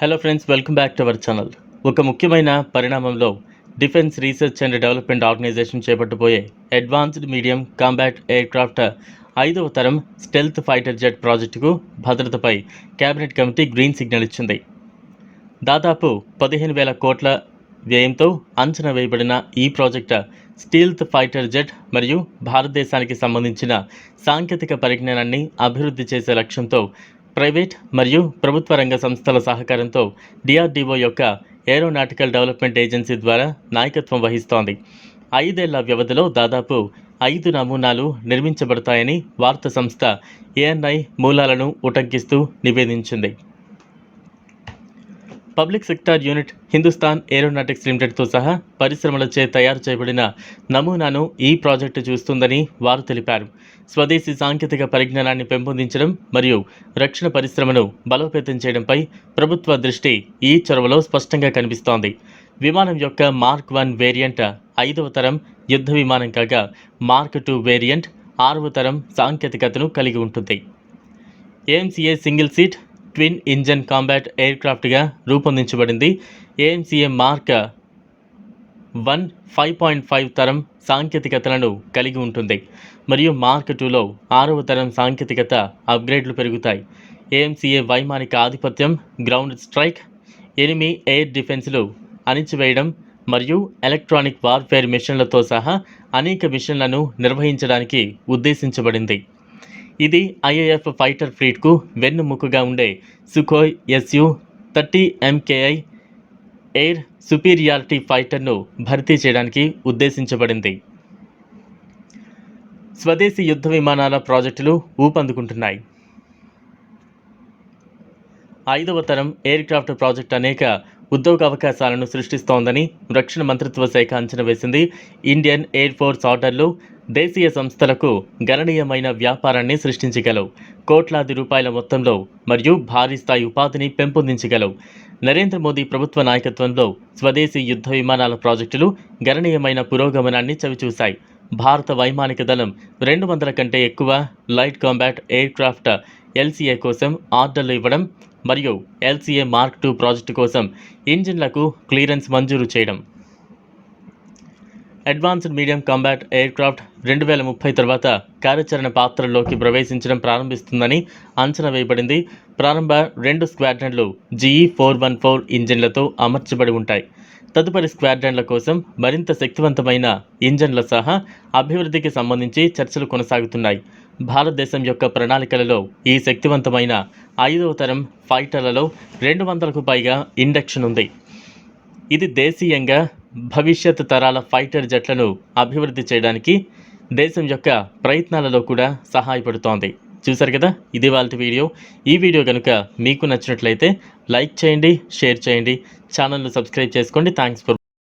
Hello friends welcome back to our channel ఒక ముఖ్యమైన పరిణామంలో defence research and development organisation చేపట్టబోయే advanced medium combat aircraft ఐదవ తరం stealth fighter jet ప్రాజెక్టుకు భద్రతపై cabinet committee green signal ఇచ్చింది. దాదాపు పదిహేను వేల కోట్ల వ్యయంతో అంచనా వేయబడిన ఈ ప్రాజెక్ట్ స్టీల్త్ ఫైటర్ జెట్ మరియు భారతదేశానికి సంబంధించిన సాంకేతిక పరిజ్ఞానాన్ని అభివృద్ధి చేసే లక్ష్యంతో ప్రైవేట్ మరియు ప్రభుత్వ రంగ సంస్థల సహకారంతో డిఆర్డీఓ యొక్క ఏరోనాటికల్ డెవలప్మెంట్ ఏజెన్సీ ద్వారా నాయకత్వం వహిస్తోంది. ఐదేళ్ళ వ్యవధిలో దాదాపు ఐదు నమూనాలు నిర్మించబడతాయని వార్తా సంస్థ ఏఎన్ఐ మూలాలను ఉటంకిస్తూ నివేదించింది. Public sector unit Hindustan Aeronautics లిమిటెడ్తో సహా పరిశ్రమలచే తయారు చేయబడిన నమూనాను ఈ ప్రాజెక్టు చూస్తుందని వారు తెలిపారు. స్వదేశీ సాంకేతిక పరిజ్ఞానాన్ని పెంపొందించడం మరియు రక్షణ పరిశ్రమను బలోపేతం చేయడంపై ప్రభుత్వ దృష్టి ఈ చొరవలో స్పష్టంగా కనిపిస్తోంది. విమానం యొక్క మార్క్ వన్ వేరియంట్ ఐదవ తరం యుద్ధ విమానం కాగా మార్క్ టూ వేరియంట్ ఆరవ తరం సాంకేతికతను కలిగి ఉంటుంది. AMCA single seat twin engine combat air క్రాఫ్ట్గా రూపొందించబడింది. AMCA mark one five point five తరం సాంకేతికతలను కలిగి ఉంటుంది. మరియు మార్క్ టూలో ఆరవ తరం సాంకేతికత అప్గ్రేడ్లు పెరుగుతాయి. ఏఎంసీఏ వైమానిక ఆధిపత్యం గ్రౌండ్ స్ట్రైక్ ఎనిమి ఎయిర్ డిఫెన్స్లు అణిచివేయడం మరియు ఎలక్ట్రానిక్ వార్ఫేర్ మిషన్లతో సహా అనేక మిషన్లను నిర్వహించడానికి ఉద్దేశించబడింది. ఇది ఐఏఎఫ్ ఫైటర్ ఫ్లీట్కు వెన్నుముకగా ఉండే Sukhoi SU thirty MKI air superiority ఫైటర్ను భర్తీ చేయడానికి ఉద్దేశించబడింది. స్వదేశీ యుద్ధ విమానాల ప్రాజెక్టులు ఊపందుకుంటున్నాయి. ఐదవ తరం ఎయిర్ క్రాఫ్ట్ ప్రాజెక్ట్ అనేక ఉద్యోగ అవకాశాలను సృష్టిస్తోందని రక్షణ మంత్రిత్వ శాఖ అంచనా వేసింది. ఇండియన్ ఎయిర్ ఫోర్స్ ఆర్డర్లు దేశీయ సంస్థలకు గణనీయమైన వ్యాపారాన్ని సృష్టించగలవు. కోట్లాది రూపాయల మొత్తంలో మరియు భారీ స్థాయి ఉపాధిని పెంపొందించగలవు. నరేంద్ర మోదీ ప్రభుత్వ నాయకత్వంలో స్వదేశీ యుద్ధ విమానాల ప్రాజెక్టులు గణనీయమైన పురోగమనాన్ని చవిచూశాయి. భారత వైమానిక దళం రెండు వందల కంటే ఎక్కువ light combat aircraft LCA కోసం ఆర్డర్లు ఇవ్వడం మరియు ఎల్సీఏ మార్క్ టూ ప్రాజెక్టు కోసం ఇంజిన్లకు క్లియరెన్స్ మంజూరు చేయడం. అడ్వాన్స్డ్ మీడియం కాంబాట్ ఎయిర్క్రాఫ్ట్ రెండు వేల ముప్పై తర్వాత కార్యాచరణ పాత్రల్లోకి ప్రవేశించడం ప్రారంభిస్తుందని అంచనా వేయబడింది. ప్రారంభ రెండు స్క్వాడ్రన్లు జీఈ ఫోర్ వన్ ఫోర్ ఇంజిన్లతో అమర్చబడి ఉంటాయి. తదుపరి స్క్వాడ్రన్ల కోసం మరింత శక్తివంతమైన ఇంజన్ల సహా అభివృద్ధికి సంబంధించి చర్చలు కొనసాగుతున్నాయి. భారతదేశం యొక్క ప్రణాళికలలో ఈ శక్తివంతమైన ఐదవ తరం ఫైటర్లలో రెండు వందలకు పైగా ఇండక్షన్ ఉంది. ఇది దేశీయంగా భవిష్యత్ తరాల ఫైటర్ జట్లను అభివృద్ధి చేయడానికి దేశం యొక్క ప్రయత్నాలలో కూడా సహాయపడుతోంది. చూసారు కదా? ఇది వాళ్ళ వీడియో. ఈ వీడియో కనుక మీకు నచ్చినట్లయితే లైక్ చేయండి షేర్ చేయండి ఛానల్ను సబ్స్క్రైబ్ చేసుకోండి. Thanks for